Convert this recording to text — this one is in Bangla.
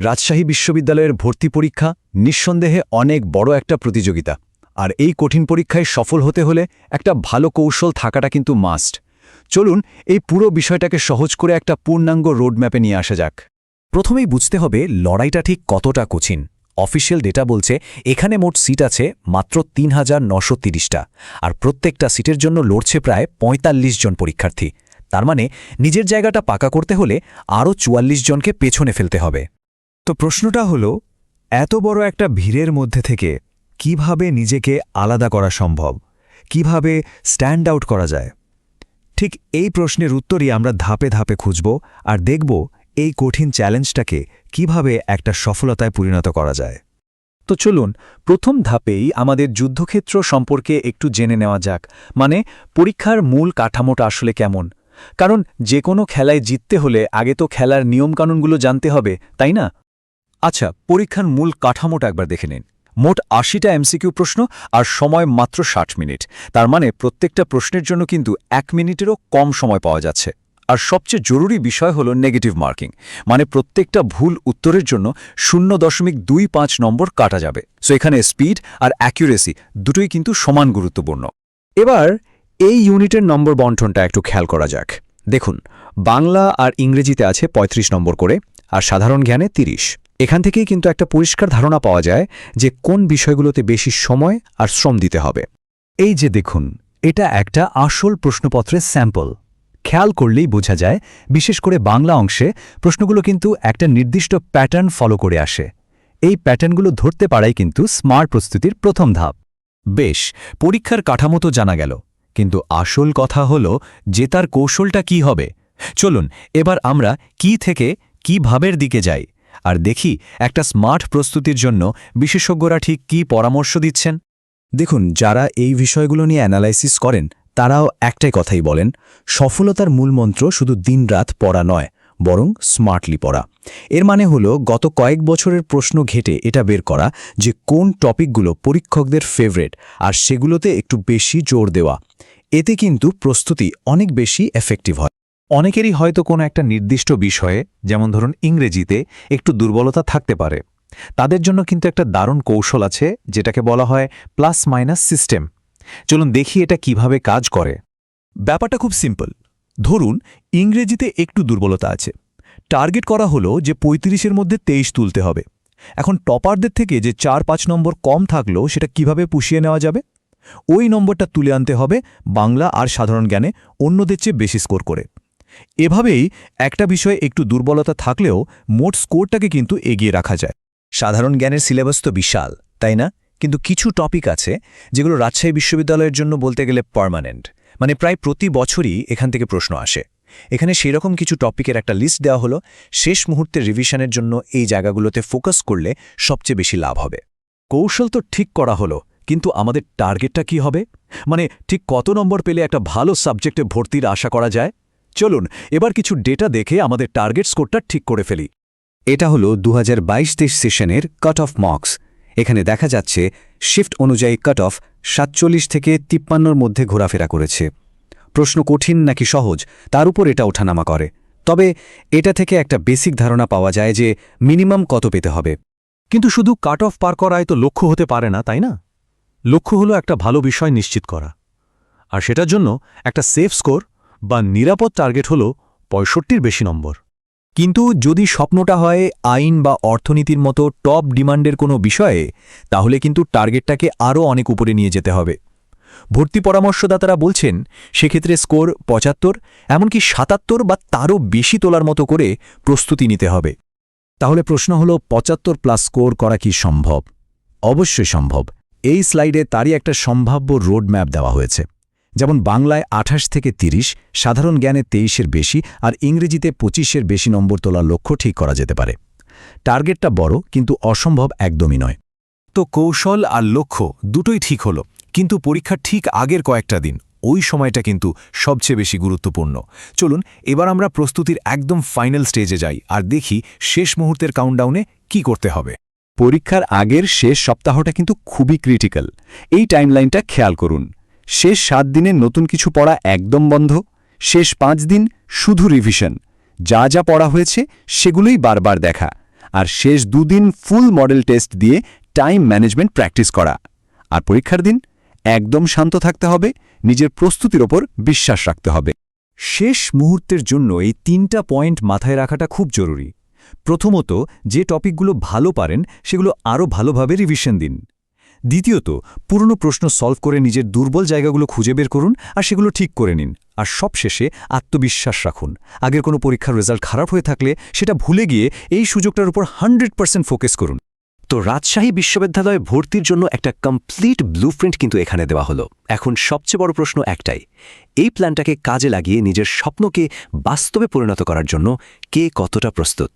রাজশাহী বিশ্ববিদ্যালয়ের ভর্তি পরীক্ষা নিঃসন্দেহে অনেক বড় একটা প্রতিযোগিতা। আর এই কঠিন পরীক্ষায় সফল হতে হলে একটা ভালো কৌশল থাকাটা কিন্তু মাস্ট। চলুন এই পুরো বিষয়টাকে সহজ করে একটা পূর্ণাঙ্গ রোডম্যাপে নিয়ে আসা যাক। প্রথমেই বুঝতে হবে লড়াইটা ঠিক কতটা কঠিন। অফিসিয়াল ডেটা বলছে এখানে মোট সিট আছে মাত্র তিন হাজার আর প্রত্যেকটা সিটের জন্য লড়ছে প্রায় ৪৫ জন পরীক্ষার্থী। তার মানে নিজের জায়গাটা পাকা করতে হলে আরও চুয়াল্লিশ জনকে পেছনে ফেলতে হবে। তো প্রশ্নটা হলো, এত বড় একটা ভিড়ের মধ্যে থেকে কীভাবে নিজেকে আলাদা করা সম্ভব? কীভাবে স্ট্যান্ড আউট করা যায়? ঠিক এই প্রশ্নের উত্তরই আমরা ধাপে ধাপে খুঁজব আর দেখব এই কঠিন চ্যালেঞ্জটাকে কীভাবে একটা সফলতায় পরিণত করা যায়। তো চলুন, প্রথম ধাপেই আমাদের যুদ্ধক্ষেত্র সম্পর্কে একটু জেনে নেওয়া যাক। মানে পরীক্ষার মূল কাঠামোটা আসলে কেমন? কারণ যে কোনো খেলায় জিততে হলে আগে তো খেলার নিয়মকানুনগুলো জানতে হবে, তাই না? আচ্ছা পরীক্ষার মূল কাঠামোটা একবার দেখে নিন। মোট আশিটা এমসিকিউ প্রশ্ন আর সময় মাত্র ষাট মিনিট। তার মানে প্রত্যেকটা প্রশ্নের জন্য কিন্তু এক মিনিটেরও কম সময় পাওয়া যাচ্ছে। আর সবচেয়ে জরুরি বিষয় হল নেগেটিভ মার্কিং মানে প্রত্যেকটা ভুল উত্তরের জন্য শূন্য দশমিক দুই পাঁচ নম্বর কাটা যাবে। সো এখানে স্পিড আর অ্যাকিউরেসি দুটোই কিন্তু সমান গুরুত্বপূর্ণ। এবার এই ইউনিটের নম্বর বন্টনটা একটু খেয়াল করা যাক। দেখুন, বাংলা আর ইংরেজিতে আছে ৩৫ নম্বর করে আর সাধারণ জ্ঞানে ৩০ এখান থেকেই কিন্তু একটা পরিষ্কার ধারণা পাওয়া যায় যে কোন বিষয়গুলোতে বেশি সময় আর শ্রম দিতে হবে। এই যে দেখুন, এটা একটা আসল প্রশ্নপত্রের স্যাম্পল। খেয়াল করলেই বোঝা যায়, বিশেষ করে বাংলা অংশে প্রশ্নগুলো কিন্তু একটা নির্দিষ্ট প্যাটার্ন ফলো করে আসে। এই প্যাটার্নগুলো ধরতে পারাই কিন্তু স্মার্ট প্রস্তুতির প্রথম ধাপ। বেশ, পরীক্ষার কাঠামো তো জানা গেল, কিন্তু আসল কথা হল যে তার কৌশলটা কি হবে। চলুন, এবার আমরা কি থেকে কি ভাবের দিকে যাই। আর দেখি একটা স্মার্ট প্রস্তুতির জন্য বিশেষজ্ঞরা ঠিক কি পরামর্শ দিচ্ছেন। দেখুন, যারা এই বিষয়গুলো নিয়ে অ্যানালাইসিস করেন, তারাও একটাই কথাই বলেন, সফলতার মূলমন্ত্র শুধু দিনরাত পড়া নয়, বরং স্মার্টলি পড়া। এর মানে হলো, গত কয়েক বছরের প্রশ্ন ঘেটে এটা বের করা যে কোন টপিকগুলো পরীক্ষকদের ফেভারেট আর সেগুলোতে একটু বেশি জোর দেওয়া। এতে কিন্তু প্রস্তুতি অনেক বেশি এফেক্টিভ হয়। অনেকেরই হয়তো কোনো একটা নির্দিষ্ট বিষয়ে, যেমন ধরুন ইংরেজিতে, একটু দুর্বলতা থাকতে পারে। তাদের জন্য কিন্তু একটা দারুণ কৌশল আছে, যেটাকে বলা হয় প্লাস মাইনাস সিস্টেম। চলুন দেখি এটা কীভাবে কাজ করে। ব্যাপারটা খুব সিম্পল। ধরুন, ইংরেজিতে একটু দুর্বলতা আছে। টার্গেট করা হলো যে পঁয়ত্রিশের মধ্যে তেইশ তুলতে হবে। এখন টপারদের থেকে যে চার পাঁচ নম্বর কম থাকল, সেটা কীভাবে পুষিয়ে নেওয়া যাবে? ওই নম্বরটা তুলে আনতে হবে বাংলা আর সাধারণ জ্ঞানে, অন্যদের চেয়ে বেশি স্কোর করে। এভাবেই একটা বিষয়ে একটু দুর্বলতা থাকলেও মোট স্কোরটাকে কিন্তু এগিয়ে রাখা যায়। সাধারণ জ্ঞানের সিলেবাস তো বিশাল, তাই না? কিন্তু কিছু টপিক আছে যেগুলো রাজশাহী বিশ্ববিদ্যালয়ের জন্য বলতে গেলে পার্মানেন্ট। মানে প্রায় প্রতি বছরই এখান থেকে প্রশ্ন আসে। এখানে সেরকম কিছু টপিকের একটা লিস্ট দেওয়া হলো, শেষ মুহূর্তে রিভিশনের জন্য এই জায়গাগুলোতে ফোকাস করলে সবচেয়ে বেশি লাভ হবে। কৌশল তো ঠিক করা হলো, কিন্তু আমাদের টার্গেটটা কি হবে? মানে ঠিক কত নম্বর পেলে একটা ভালো সাবজেক্টে ভর্তির আশা করা যায়? চলুন, এবার কিছু ডেটা দেখে আমাদের টার্গেট স্কোরটা ঠিক করে ফেলি। এটা হলো দু হাজার সেশনের কাট অফ মার্কস এখানে দেখা যাচ্ছে শিফট অনুযায়ী কাট অফ সাতচল্লিশ থেকে তিপ্পান্নর মধ্যে ঘোরাফেরা করেছে। প্রশ্ন কঠিন নাকি সহজ? তার উপর এটা ওঠানামা করে। তবে এটা থেকে একটা বেসিক ধারণা পাওয়া যায় যে মিনিমাম কত পেতে হবে। কিন্তু শুধু কাট অফ পার করায় তো লক্ষ্য হতে পারে না, তাই না? লক্ষ্য হলো একটা ভালো বিষয় নিশ্চিত করা। আর সেটার জন্য একটা সেফ স্কোর বা নিরাপদ টার্গেট হল পঁয়ষট্টির বেশি নম্বর। কিন্তু যদি স্বপ্নটা হয় আইন বা অর্থনীতির মতো টপ ডিমান্ডের কোনো বিষয়ে, তাহলে কিন্তু টার্গেটটাকে আরও অনেক উপরে নিয়ে যেতে হবে। ভর্তি পরামর্শদাতারা বলছেন, সেক্ষেত্রে স্কোর পঁচাত্তর, এমনকি সাতাত্তর বা তারও বেশি তোলার মতো করে প্রস্তুতি নিতে হবে। তাহলে প্রশ্ন হল, পঁচাত্তর প্লাস স্কোর করা কি সম্ভব? অবশ্যই সম্ভব। এই স্লাইডে তারই একটা সম্ভাব্য রোড ম্যাপ দেওয়া হয়েছে। যেমন বাংলায় আঠাশ থেকে ৩০ সাধারণ জ্ঞানে তেইশের বেশি আর ইংরেজিতে পঁচিশের বেশি নম্বর তোলার লক্ষ্য ঠিক করা যেতে পারে। টার্গেটটা বড়, কিন্তু অসম্ভব একদমই নয়। তো কৌশল আর লক্ষ্য দুটোই ঠিক হলো, কিন্তু পরীক্ষার ঠিক আগের কয়েকটা দিন, ওই সময়টা কিন্তু সবচেয়ে বেশি গুরুত্বপূর্ণ। চলুন, এবার আমরা প্রস্তুতির একদম ফাইনাল স্টেজে যাই আর দেখি শেষ মুহূর্তের কাউন্টডাউনে কি করতে হবে। পরীক্ষার আগের শেষ সপ্তাহটা কিন্তু খুবই ক্রিটিক্যাল এই টাইমলাইনটা খেয়াল করুন। শেষ সাত দিনে নতুন কিছু পড়া একদম বন্ধ, শেষ পাঁচ দিন শুধু রিভিশন যা যা পড়া হয়েছে সেগুলোই বারবার দেখা। আর শেষ দুদিন ফুল মডেল টেস্ট দিয়ে টাইম ম্যানেজমেন্ট প্র্যাকটিস করা। আর পরীক্ষার দিন একদম শান্ত থাকতে হবে, নিজের প্রস্তুতির ওপর বিশ্বাস রাখতে হবে। শেষ মুহূর্তের জন্য এই তিনটা পয়েন্ট মাথায় রাখাটা খুব জরুরি। প্রথমত, যে টপিকগুলো ভালো পারেন, সেগুলো আরও ভালোভাবে রিভিশন দিন। দ্বিতীয়ত, পুরনো প্রশ্ন সলভ করে নিজের দুর্বল জায়গাগুলো খুঁজে বের করুন আর সেগুলো ঠিক করে নিন। আর সবশেষে আত্মবিশ্বাস রাখুন। আগের কোনো পরীক্ষার রেজাল্ট খারাপ হয়ে থাকলে সেটা ভুলে গিয়ে এই সুযোগটার উপর হান্ড্রেড পার্সেন্ট ফোকাস করুন। তো রাজশাহী বিশ্ববিদ্যালয়ে ভর্তির জন্য একটা কমপ্লিট ব্লুপ্রিন্ট কিন্তু এখানে দেওয়া হলো। এখন সবচেয়ে বড় প্রশ্ন একটাই, এই প্ল্যানটাকে কাজে লাগিয়ে নিজের স্বপ্নকে বাস্তবে পরিণত করার জন্য কে কতটা প্রস্তুত?